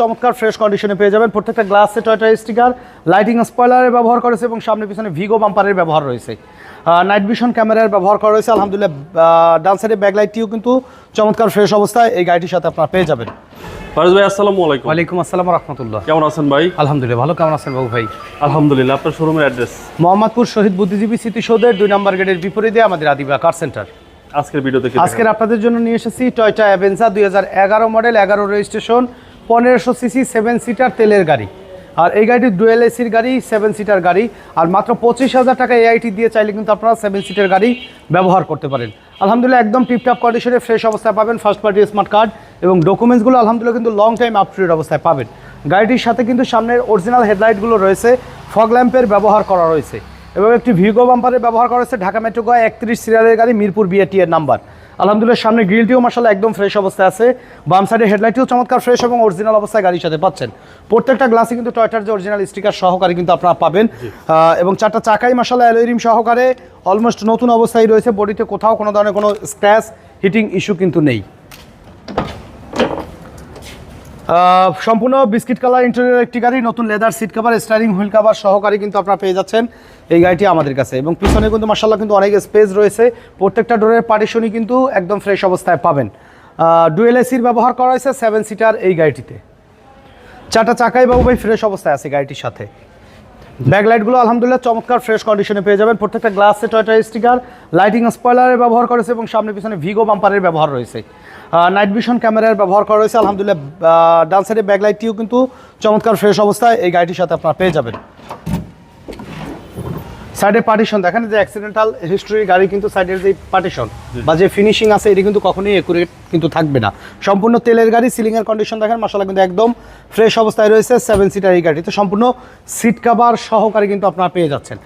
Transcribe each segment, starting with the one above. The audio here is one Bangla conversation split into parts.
চমৎকার ফ্রেশ কন্ডিশনে পেয়ে যাবেন। প্রত্যেকটা গ্লাসে টয়টা স্টিকার লাইটিং স্পয়লারের ব্যবহার করেছে এবং সামনে পিছনে ভিগো বাম্পারের ব্যবহার রয়েছে। নাইট ভিশন ক্যামেরার ব্যবহার করা রয়েছে আলহামদুলিল্লাহ ডান সাইডে ব্যাকলাইটটিও কিন্তু চমৎকার ফ্রেশ অবস্থায় এই গাড়িটির সাথে আপনারা পেয়ে যাবেন। ফারুজ ভাই আসসালামু আলাইকুম। ওয়ালাইকুম আসসালাম রহমতুল্লাহ। কেমন আছেন ভাই? আলহামদুলিল্লাহ ভালো। কেমন আছেন বাবু ভাই? আলহামদুলিল্লাহ আপনার শোরুমের অ্যাড্রেস মোহাম্মদপুর শহীদ বুদ্ধিজীবী স্মৃতিসৌধের দুই নম্বর গেটের বিপরীতে আমাদের আদিবা কার সেন্টার আজকের ভিডিওতে আজকের আপনাদের জন্য নিয়ে এসেছি টয়টা অ্যাভেঞ্জা দুই হাজার এগারো মডেল এগারো রেজিস্ট্রেশন পনেরোশো সিসি সেভেন সিটার তেলের গাড়ি। আর এই গাড়িটি ডুয়েল এসির গাড়ি সেভেন সিটার গাড়ি। আর মাত্র পঁচিশ হাজার টাকা এআইটি দিয়ে চাইলে কিন্তু আপনারা সেভেন সিটার গাড়ি ব্যবহার করতে পারেন। আলহামদুলিল্লাহ, একদম টিপটপ কন্ডিশনে ফ্রেশ অবস্থায় পাবেন ফার্স্ট পার্টি স্মার্ট কার্ড এবং ডকুমেন্টসগুলো আলহামদুলিল্লাহ কিন্তু লং টাইম আপ অবস্থায় পাবেন। গাড়িটির সাথে কিন্তু সামনের অরিজিনাল হেডলাইটগুলো রয়েছে ফগ ল্যাম্পের ব্যবহার করা রয়েছে। এবং একটি ভিগো বাম্পারের ব্যবহার করা হয়েছে ঢাকা মেট্রো একত্রিশ সিরিয়ালের গাড়ি, মিরপুর বিএটি এর নাম্বার আলহামদুলিল্লাহ সামনে গ্রিলটিও মাসাল্লাহ একদম ফ্রেশ অবস্থায় আছে। বাম সাইডে হেডলাইটটিও চমৎকার ফ্রেশ এবং অরিজিনাল অবস্থায় গাড়ির সাথে পাচ্ছেন। প্রত্যেকটা গ্লাসে কিন্তু টয়টার যে অরিজিনাল স্টিকার সহকারে কিন্তু আপনারা পাবেন। এবং চারটা চাকাই মাসাল্লাহ অ্যালোরিম সহকারে অলমোস্ট নতুন অবস্থায় রয়েছে। বডিতে কোথাও কোনো ধরনের কোনো স্ক্র্যাচ হিটিং ইস্যু কিন্তু নেই। সম্পূর্ণ বিস্কিট কালার ইন্টেরিয়র একটি গাড়ি, নতুন leather seat cover steering wheel cover সহকারী কিন্তু আপনারা পেয়ে যাচ্ছেন এই গাড়িটি আমাদের কাছে। এবং পিছনে কিন্তু মার্শাল্লাহ কিন্তু অনেক স্পেস রয়েছে। প্রত্যেকটা ডোরের পার্টিশনই কিন্তু একদম ফ্রেশ অবস্থায় পাবেন। ডুয়েল এসির ব্যবহার করা হয়েছে সেভেন সিটার এই গাড়িটিতে। চারটা চাকাই বাবু ভাই ফ্রেশ অবস্থায় আছে গাড়িটির সাথে। ব্যাকলাইটগুলো আলহামদুলিল্লাহ চমৎকার ফ্রেশ কন্ডিশনে পেয়ে যাবেন। প্রত্যেকটা গ্লাসে টয়টা স্টিকার লাইটিং স্পয়লারের ব্যবহার করেছে এবং সামনে পিছনে ভিগো বাম্পারের ব্যবহার রয়েছে। নাইট ভিশন ক্যামেরার ব্যবহার করা রয়েছে আলহামদুলিল্লাহ ডান সাইডে ব্যাকলাইটটিও কিন্তু চমৎকার ফ্রেশ অবস্থায় এই গাড়িটির সাথে আপনারা পেয়ে যাবেন। সাইডে পার্টিশন দেখেন যে অ্যাক্সিডেন্টাল হিস্ট্রি গাড়ি কিন্তু সাইডের যে পার্টিশন বা যে ফিনিশিং আছে এটি কিন্তু কখনোই একুরেট কিন্তু থাকবে না। সম্পূর্ণ তেলের গাড়ি সিলিংয়ের কন্ডিশন দেখেন মশলা কিন্তু একদম ফ্রেশ অবস্থায় রয়েছে সেভেন সিটার এই গাড়ি তো সম্পূর্ণ সিট কাভার সহকারে কিন্তু আপনারা পেয়ে যাচ্ছেন।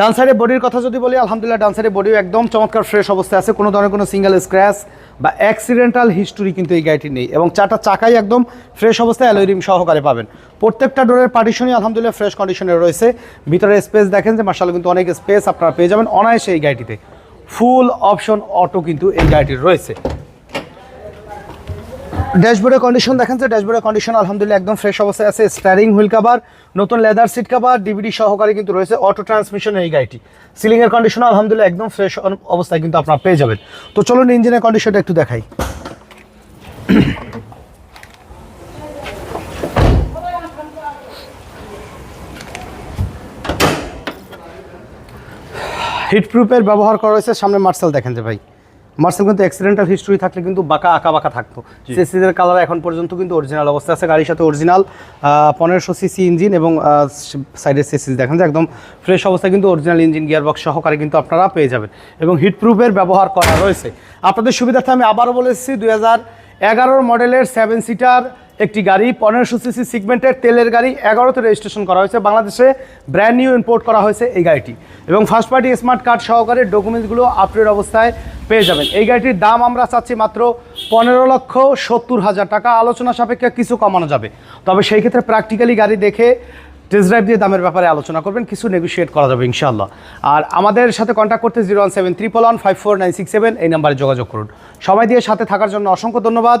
ডান সাইডে বডির কথা যদি বলি, আলহামদুলিল্লাহ ডান সাইডে বডিও একদম চমৎকার ফ্রেশ অবস্থায় আছে। কোনো ধরনের কোনো সিঙ্গেল স্ক্র্যাচ বা অ্যাক্সিডেন্টাল হিস্টোরি কিন্তু এই গাড়িটি নেই। এবং চারটা চাকাই একদম ফ্রেশ অবস্থায় অ্যালোরিম সহকারে পাবেন। প্রত্যেকটা ডোরের পার্টিশনই আলহামদুলিল্লাহ ফ্রেশ কন্ডিশনে রয়েছে। ভিতরে স্পেস দেখেন যে মার্শাল কিন্তু অনেক স্পেস আপনারা পেয়ে যাবেন অনায়াসে এই গাড়িটিতে। ফুল অপশন অটো কিন্তু এই গাড়িটির রয়েছে। ড্যাশবোর্ডের কন্ডিশন দেখেন যে ড্যাশবোর্ডের কন্ডিশন আলহামদুলিল্লাহ একদম ফ্রেশ অবস্থায় আছে। স্টারিং হুইল কাভার নতুন লেদার সিট কাভার ডিভিডি সহকারে কিন্তু রয়েছে অটো ট্রান্সমিশন এই গাড়িটি। সিলিং এর কন্ডিশন আলহামদুলিল্লাহ একদম ফ্রেশ অবস্থায় কিন্তু আপনারা পেয়ে যাবেন। তো চলুন ইঞ্জিনের কন্ডিশনটা একটু দেখাই। হিট প্রুফের ব্যবহার করা হয়েছে, সামনে মার্সেল দেখেন যে ভাই। মার্সেল কিন্তু অ্যাক্সিডেন্টাল হিস্ট্রি থাকলে কিন্তু বাঁকা আঁকা বাঁকা থাকতো। সিসিদের কালার এখন পর্যন্ত কিন্তু অরিজিনাল অবস্থা আছে। গাড়ির সাথে অরিজিনাল পনেরোশো সিসি ইঞ্জিন এবং সাইডের সিসি দেখেন যে একদম ফ্রেশ অবস্থায় কিন্তু অরিজিনাল ইঞ্জিন গিয়ারবক্স সহকারে কিন্তু আপনারা পেয়ে যাবেন। এবং হিট প্রুফের ব্যবহার করা রয়েছে। আপনাদের সুবিধার্থে আমি আবারও বলেছি দুই হাজার এগারোর মডেলের সেভেন সিটার একটি গাড়ি পনেরোশো সিসি সিগমেন্টের তেলের গাড়ি এগারোতে রেজিস্ট্রেশন করা হয়েছে। বাংলাদেশে ব্র্যান্ড নিউ ইম্পোর্ট করা হয়েছে এই গাড়িটি। এবং ফার্স্ট পার্টি স্মার্ট কার্ড সহকারে ডকুমেন্টসগুলো আপডেট অবস্থায় পেয়ে যাবেন। এই গাড়িটির দাম আমরা চাচ্ছি মাত্র পনেরো লক্ষ সত্তর হাজার টাকা। আলোচনা সাপেক্ষে কিছু কমানো যাবে। তবে সেই ক্ষেত্রে প্র্যাকটিক্যালি গাড়ি দেখে টেস্ট ড্রাইভ দিয়ে দামের ব্যাপারে আলোচনা করবেন। কিছু নেগোশিয়েট করা যাবে ইনশাল্লাহ আর আমাদের সাথে কন্ট্যাক্ট করতে zero one seven triple one five four nine six seven এই নাম্বারে যোগাযোগ করুন। সবাই দিয়ে সাথে থাকার জন্য অসংখ্য ধন্যবাদ।